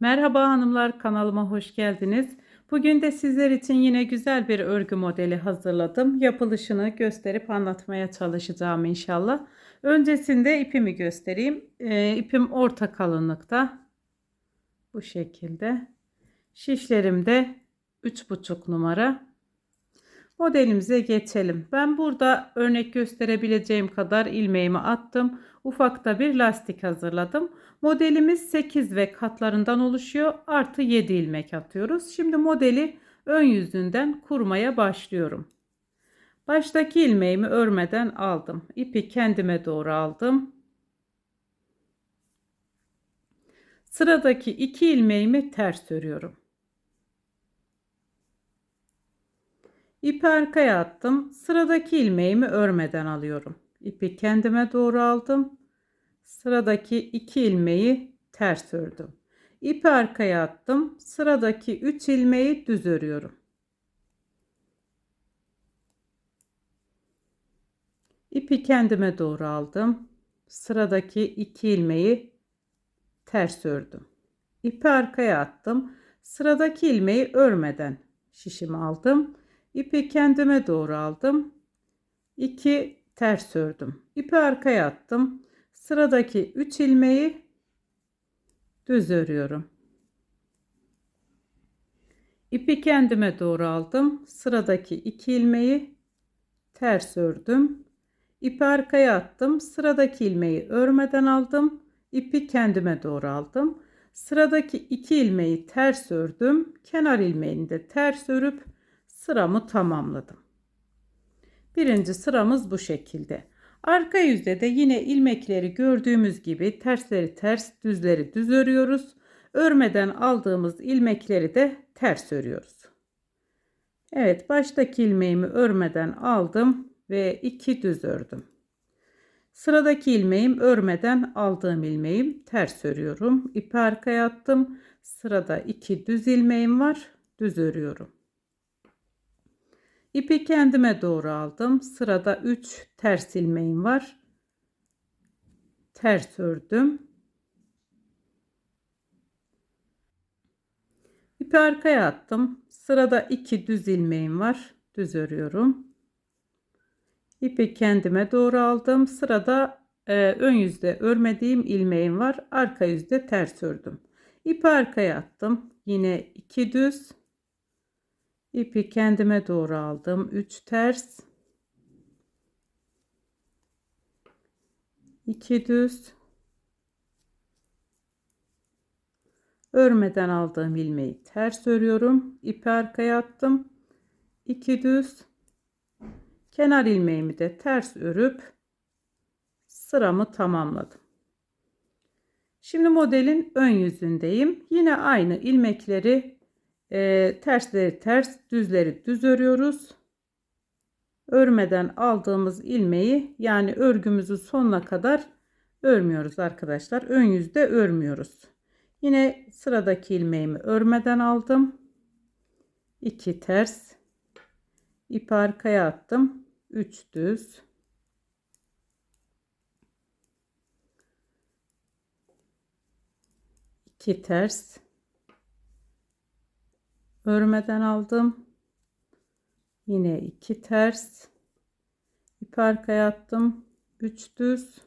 Merhaba hanımlar kanalıma hoş geldiniz. Bugün de sizler için yine güzel bir örgü modeli hazırladım. Yapılışını gösterip anlatmaya çalışacağım inşallah. Öncesinde ipimi göstereyim. Ee, ipim orta kalınlıkta. Bu şekilde. Şişlerim de 3,5 numara. Modelimize geçelim. Ben burada örnek gösterebileceğim kadar ilmeğimi attım. Ufakta bir lastik hazırladım. Modelimiz 8 ve katlarından oluşuyor. Artı 7 ilmek atıyoruz. Şimdi modeli ön yüzünden kurmaya başlıyorum. Baştaki ilmeğimi örmeden aldım. İpi kendime doğru aldım. Sıradaki iki ilmeğimi ters örüyorum. İpi arkaya attım. Sıradaki ilmeğimi örmeden alıyorum. İpi kendime doğru aldım. Sıradaki iki ilmeği ters ördüm. İpi arkaya attım. Sıradaki 3 ilmeği düz örüyorum. İpi kendime doğru aldım. Sıradaki iki ilmeği ters ördüm. İpi arkaya attım. Sıradaki ilmeği örmeden şişimi aldım. İpi kendime doğru aldım. 2 ters ördüm. İpi arkaya attım. Sıradaki 3 ilmeği düz örüyorum. İpi kendime doğru aldım. Sıradaki 2 ilmeği ters ördüm. İpi arkaya attım. Sıradaki ilmeği örmeden aldım. İpi kendime doğru aldım. Sıradaki 2 ilmeği ters ördüm. Kenar ilmeğini de ters örüp sıramı tamamladım. Birinci sıramız bu şekilde. Arka yüzde de yine ilmekleri gördüğümüz gibi tersleri ters, düzleri düz örüyoruz. Örmeden aldığımız ilmekleri de ters örüyoruz. Evet, baştaki ilmeğimi örmeden aldım ve iki düz ördüm. Sıradaki ilmeğim örmeden aldığım ilmeğim ters örüyorum. İpi arkaya attım. Sırada iki düz ilmeğim var. Düz örüyorum. İpi kendime doğru aldım. Sırada 3 ters ilmeğim var. Ters ördüm. İpi arkaya attım. Sırada 2 düz ilmeğim var. Düz örüyorum. İpi kendime doğru aldım. Sırada e, ön yüzde örmediğim ilmeğim var. Arka yüzde ters ördüm. İpi arkaya attım. Yine 2 düz İpi kendime doğru aldım. 3 ters. 2 düz. Örmeden aldığım ilmeği ters örüyorum. İpi arkaya attım. 2 düz. Kenar ilmeğimi de ters örüp sıramı tamamladım. Şimdi modelin ön yüzündeyim. Yine aynı ilmekleri e, tersleri ters düzleri düz örüyoruz. Örmeden aldığımız ilmeği yani örgümüzü sonuna kadar örmüyoruz arkadaşlar. Ön yüzde örmüyoruz. Yine sıradaki ilmeğimi örmeden aldım. 2 ters ip arkaya attım. 3 düz 2 ters örmeden aldım. Yine iki ters ip arkaya attım. 3 düz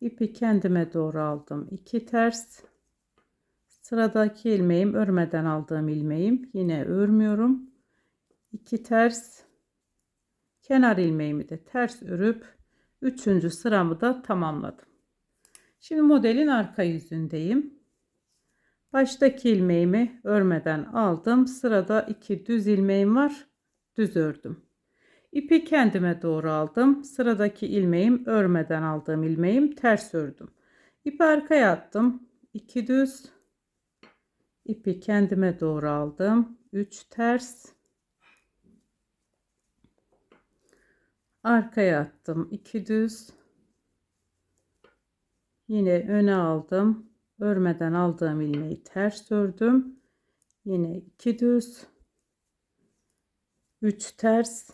ipi kendime doğru aldım. 2 ters sıradaki ilmeğim örmeden aldığım ilmeğim yine örmüyorum. 2 ters kenar ilmeğimi de ters örüp 3. sıramı da tamamladım. Şimdi modelin arka yüzündeyim. Baştaki ilmeğimi örmeden aldım. Sırada iki düz ilmeğim var. Düz ördüm. İpi kendime doğru aldım. Sıradaki ilmeğim örmeden aldığım ilmeğim ters ördüm. İpi arkaya attım. 2 düz. İpi kendime doğru aldım. 3 ters. Arkaya attım. 2 düz. Yine öne aldım örmeden aldığım ilmeği ters ördüm. Yine iki düz, üç ters,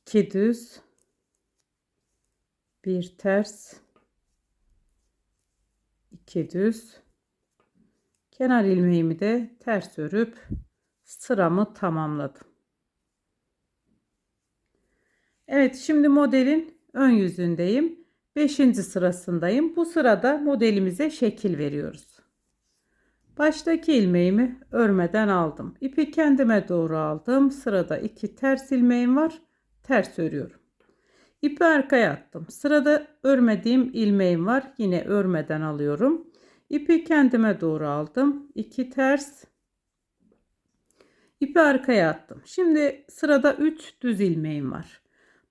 iki düz, bir ters, iki düz. Kenar ilmeğimi de ters örüp sıramı tamamladım. Evet şimdi modelin ön yüzündeyim. 5. sırasındayım. Bu sırada modelimize şekil veriyoruz. Baştaki ilmeğimi örmeden aldım. İpi kendime doğru aldım. Sırada iki ters ilmeğim var. Ters örüyorum. İpi arkaya attım. Sırada örmediğim ilmeğim var. Yine örmeden alıyorum. İpi kendime doğru aldım. 2 ters. İpi arkaya attım. Şimdi sırada 3 düz ilmeğim var.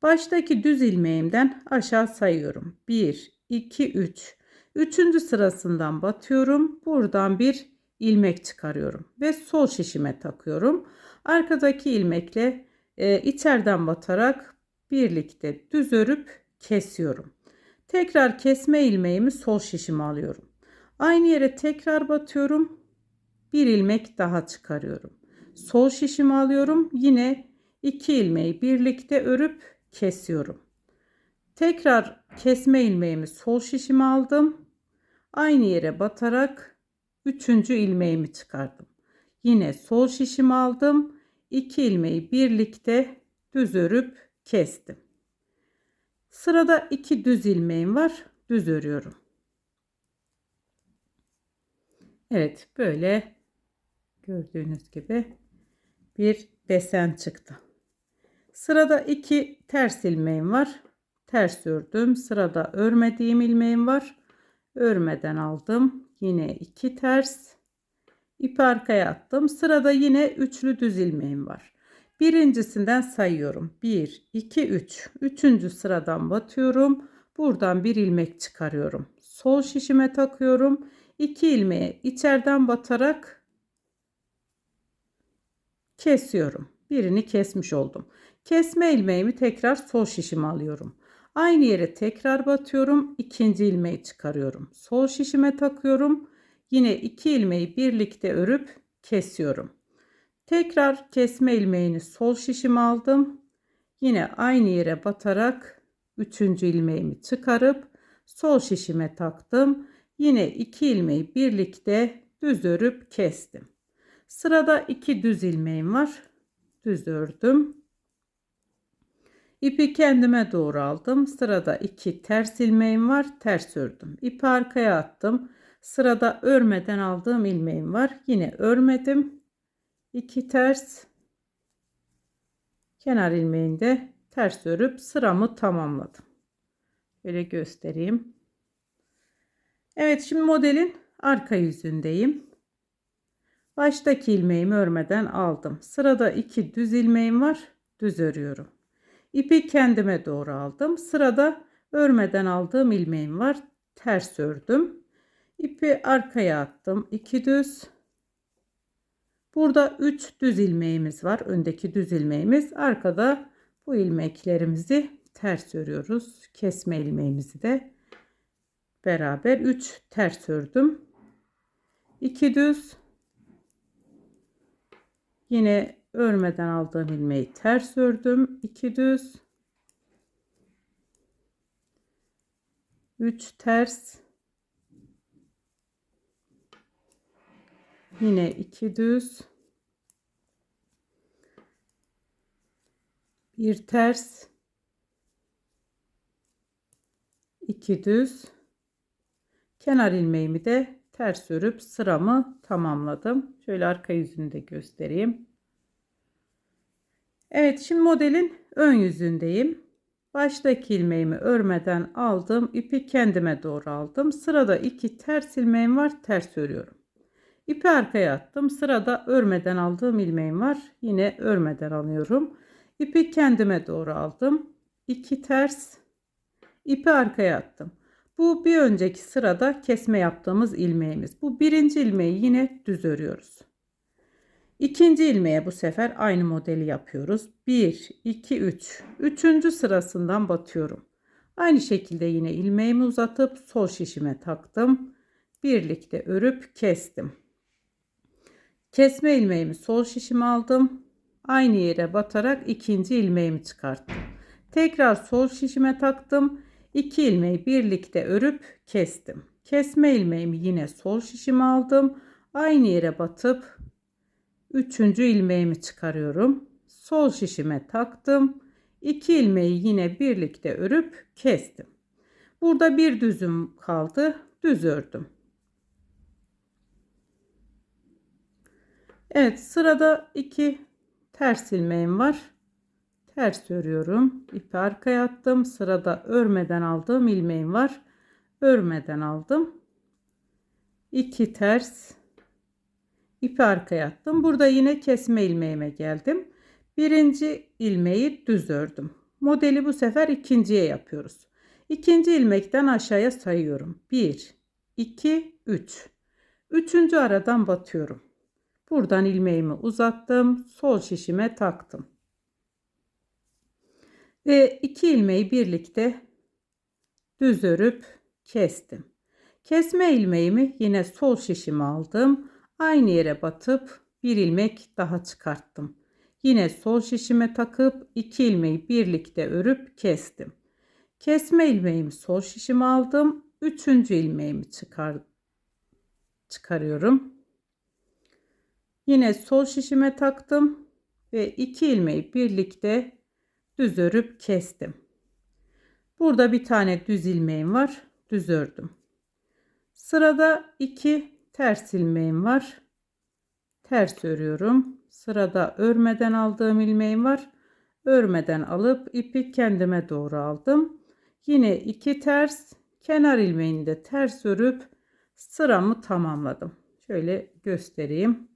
Baştaki düz ilmeğimden aşağı sayıyorum. 1, 2, 3. Üçüncü sırasından batıyorum. Buradan bir ilmek çıkarıyorum. Ve sol şişime takıyorum. Arkadaki ilmekle e, içeriden batarak birlikte düz örüp kesiyorum. Tekrar kesme ilmeğimi sol şişime alıyorum. Aynı yere tekrar batıyorum. Bir ilmek daha çıkarıyorum. Sol şişimi alıyorum. Yine iki ilmeği birlikte örüp kesiyorum. Tekrar kesme ilmeğimi sol şişime aldım. Aynı yere batarak üçüncü ilmeğimi çıkardım. Yine sol şişimi aldım. İki ilmeği birlikte düz örüp kestim. Sırada iki düz ilmeğim var. Düz örüyorum. Evet böyle gördüğünüz gibi bir desen çıktı. Sırada iki ters ilmeğim var. Ters ördüm. Sırada örmediğim ilmeğim var. Örmeden aldım. Yine iki ters. İpi arkaya attım. Sırada yine üçlü düz ilmeğim var. Birincisinden sayıyorum. 1, 2, 3. Üçüncü sıradan batıyorum. Buradan bir ilmek çıkarıyorum. Sol şişime takıyorum. 2 ilmeği içeriden batarak kesiyorum. Birini kesmiş oldum. Kesme ilmeğimi tekrar sol şişime alıyorum. Aynı yere tekrar batıyorum. ikinci ilmeği çıkarıyorum. Sol şişime takıyorum. Yine iki ilmeği birlikte örüp kesiyorum. Tekrar kesme ilmeğini sol şişime aldım. Yine aynı yere batarak üçüncü ilmeğimi çıkarıp sol şişime taktım. Yine iki ilmeği birlikte düz örüp kestim. Sırada iki düz ilmeğim var. Düz ördüm. İpi kendime doğru aldım. Sırada iki ters ilmeğim var. Ters ördüm. İpi arkaya attım. Sırada örmeden aldığım ilmeğim var. Yine örmedim. 2 ters kenar ilmeğinde ters örüp sıramı tamamladım. Böyle göstereyim. Evet şimdi modelin arka yüzündeyim. Baştaki ilmeğimi örmeden aldım. Sırada iki düz ilmeğim var. Düz örüyorum. İpi kendime doğru aldım. Sırada örmeden aldığım ilmeğim var. Ters ördüm. İpi arkaya attım. 2 düz Burada 3 düz ilmeğimiz var. Öndeki düz ilmeğimiz. Arkada bu ilmeklerimizi ters örüyoruz. Kesme ilmeğimizi de beraber 3 ters ördüm. 2 düz. Yine örmeden aldığım ilmeği ters ördüm. 2 düz. 3 ters. Yine iki düz. Bir ters. iki düz. Kenar ilmeğimi de ters örüp sıramı tamamladım. Şöyle arka yüzünü de göstereyim. Evet şimdi modelin ön yüzündeyim. Baştaki ilmeğimi örmeden aldım. ipi kendime doğru aldım. Sırada iki ters ilmeğim var. Ters örüyorum. İpi arkaya attım. Sırada örmeden aldığım ilmeğim var. Yine örmeden alıyorum. İpi kendime doğru aldım. 2 ters. İpi arkaya attım. Bu bir önceki sırada kesme yaptığımız ilmeğimiz. Bu birinci ilmeği yine düz örüyoruz. İkinci ilmeğe bu sefer aynı modeli yapıyoruz. 1, 2, 3. Üçüncü sırasından batıyorum. Aynı şekilde yine ilmeğimi uzatıp sol şişime taktım. Birlikte örüp kestim. Kesme ilmeğimi sol şişime aldım. Aynı yere batarak ikinci ilmeğimi çıkarttım. Tekrar sol şişime taktım. 2 ilmeği birlikte örüp kestim. Kesme ilmeğimi yine sol şişime aldım. Aynı yere batıp 3. ilmeğimi çıkarıyorum. Sol şişime taktım. 2 ilmeği yine birlikte örüp kestim. Burada bir düzüm kaldı. Düz ördüm. Evet sırada iki ters ilmeğim var. Ters örüyorum. İpi arkaya attım. Sırada örmeden aldığım ilmeğim var. Örmeden aldım. 2 ters ipi arkaya attım. Burada yine kesme ilmeğime geldim. Birinci ilmeği düz ördüm. Modeli bu sefer ikinciye yapıyoruz. İkinci ilmekten aşağıya sayıyorum. 1, 2, 3. Üçüncü aradan batıyorum. Buradan ilmeğimi uzattım. Sol şişime taktım. Ve iki ilmeği birlikte düz örüp kestim. Kesme ilmeğimi yine sol şişime aldım. Aynı yere batıp bir ilmek daha çıkarttım. Yine sol şişime takıp iki ilmeği birlikte örüp kestim. Kesme ilmeğimi sol şişime aldım. Üçüncü ilmeğimi çıkar, çıkarıyorum. Yine sol şişime taktım ve iki ilmeği birlikte düz örüp kestim. Burada bir tane düz ilmeğim var. Düz ördüm. Sırada iki ters ilmeğim var. Ters örüyorum. Sırada örmeden aldığım ilmeğim var. Örmeden alıp ipi kendime doğru aldım. Yine iki ters kenar ilmeğini de ters örüp sıramı tamamladım. Şöyle göstereyim.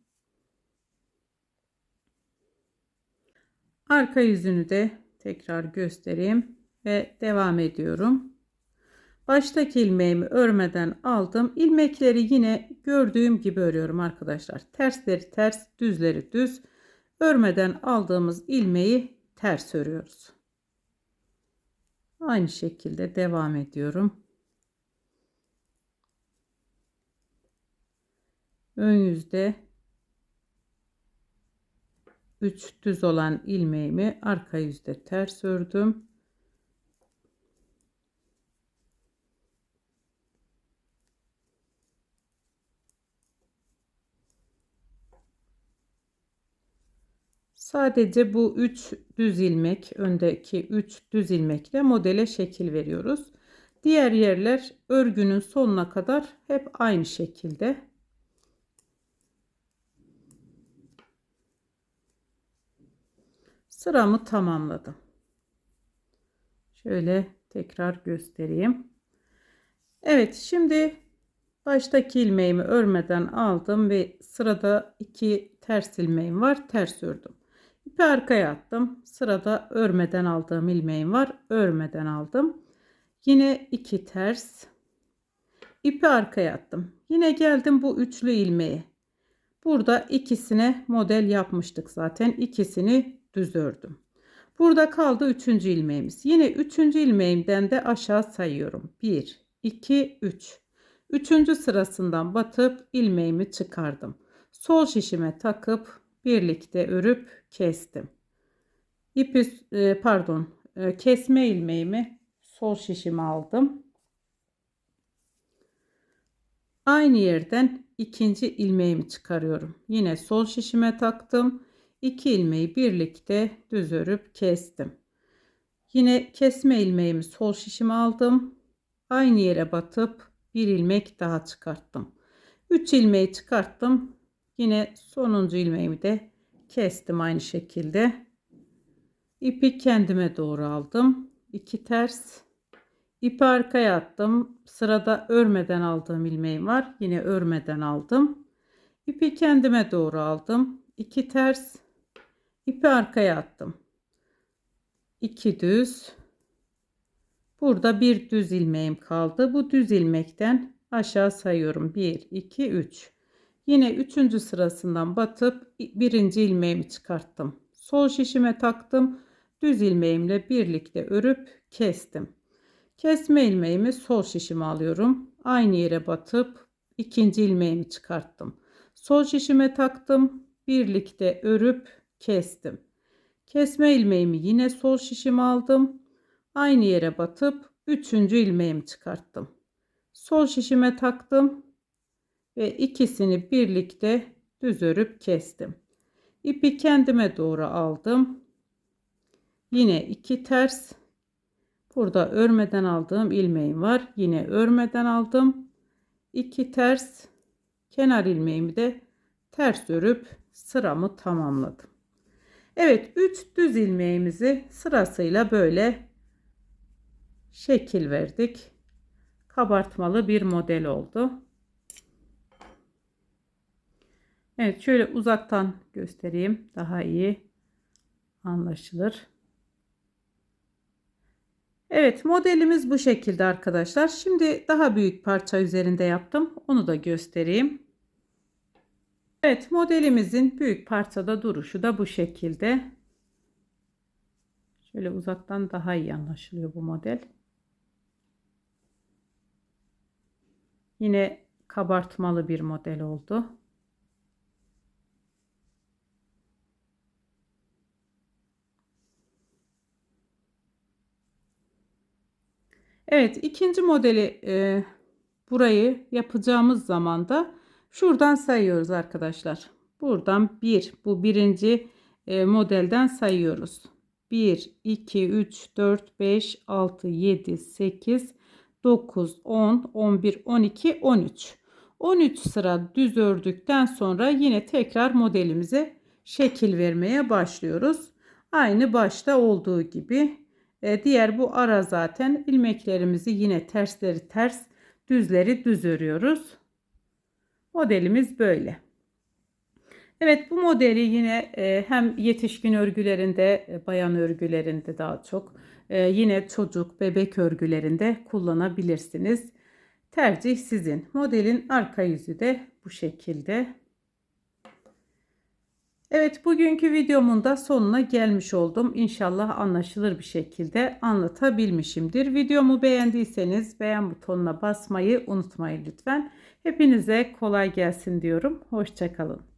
Arka yüzünü de tekrar göstereyim ve devam ediyorum. Baştaki ilmeğimi örmeden aldım. İlmekleri yine gördüğüm gibi örüyorum arkadaşlar. Tersleri ters, düzleri düz. Örmeden aldığımız ilmeği ters örüyoruz. Aynı şekilde devam ediyorum. Ön yüzde 3 düz olan ilmeğimi arka yüzde ters ördüm. Sadece bu 3 düz ilmek, öndeki 3 düz ilmekle modele şekil veriyoruz. Diğer yerler örgünün sonuna kadar hep aynı şekilde. Sıramı tamamladım. Şöyle tekrar göstereyim. Evet şimdi baştaki ilmeğimi örmeden aldım ve sırada iki ters ilmeğim var. Ters ördüm. İpi arkaya attım. Sırada örmeden aldığım ilmeğim var. Örmeden aldım. Yine iki ters. İpi arkaya attım. Yine geldim bu üçlü ilmeği. Burada ikisine model yapmıştık zaten. İkisini düz ördüm. Burada kaldı üçüncü ilmeğimiz. Yine üçüncü ilmeğimden de aşağı sayıyorum. 1, 2, 3. Üçüncü sırasından batıp ilmeğimi çıkardım. Sol şişime takıp birlikte örüp kestim. İpi e, pardon e, kesme ilmeğimi sol şişime aldım. Aynı yerden ikinci ilmeğimi çıkarıyorum. Yine sol şişime taktım. 2 ilmeği birlikte düz örüp kestim. Yine kesme ilmeğimi sol şişime aldım. Aynı yere batıp bir ilmek daha çıkarttım. 3 ilmeği çıkarttım. Yine sonuncu ilmeğimi de kestim aynı şekilde. İpi kendime doğru aldım. 2 ters. İpi arkaya attım. Sırada örmeden aldığım ilmeğim var. Yine örmeden aldım. İpi kendime doğru aldım. 2 ters ipi arkaya attım. 2 düz. Burada bir düz ilmeğim kaldı. Bu düz ilmekten aşağı sayıyorum. 1, 2, 3. Yine üçüncü sırasından batıp birinci ilmeğimi çıkarttım. Sol şişime taktım. Düz ilmeğimle birlikte örüp kestim. Kesme ilmeğimi sol şişime alıyorum. Aynı yere batıp ikinci ilmeğimi çıkarttım. Sol şişime taktım. Birlikte örüp kestim. Kesme ilmeğimi yine sol şişime aldım. Aynı yere batıp üçüncü ilmeğimi çıkarttım. Sol şişime taktım ve ikisini birlikte düz örüp kestim. İpi kendime doğru aldım. Yine iki ters. Burada örmeden aldığım ilmeğim var. Yine örmeden aldım. İki ters. Kenar ilmeğimi de ters örüp sıramı tamamladım. Evet 3 düz ilmeğimizi sırasıyla böyle şekil verdik. Kabartmalı bir model oldu. Evet şöyle uzaktan göstereyim. Daha iyi anlaşılır. Evet modelimiz bu şekilde arkadaşlar. Şimdi daha büyük parça üzerinde yaptım. Onu da göstereyim. Evet modelimizin büyük parçada duruşu da bu şekilde. Şöyle uzaktan daha iyi anlaşılıyor bu model. Yine kabartmalı bir model oldu. Evet ikinci modeli e, burayı yapacağımız zaman da şuradan sayıyoruz arkadaşlar. Buradan bir bu birinci e, modelden sayıyoruz. 1, 2, 3, 4, 5, 6, 7, 8, 9, 10, 11, 12, 13. 13 sıra düz ördükten sonra yine tekrar modelimize şekil vermeye başlıyoruz. Aynı başta olduğu gibi e, diğer bu ara zaten ilmeklerimizi yine tersleri ters düzleri düz örüyoruz. Modelimiz böyle. Evet bu modeli yine e, hem yetişkin örgülerinde e, bayan örgülerinde daha çok yine çocuk bebek örgülerinde kullanabilirsiniz. Tercih sizin. Modelin arka yüzü de bu şekilde. Evet bugünkü videomun da sonuna gelmiş oldum. İnşallah anlaşılır bir şekilde anlatabilmişimdir. Videomu beğendiyseniz beğen butonuna basmayı unutmayın lütfen. Hepinize kolay gelsin diyorum. Hoşçakalın.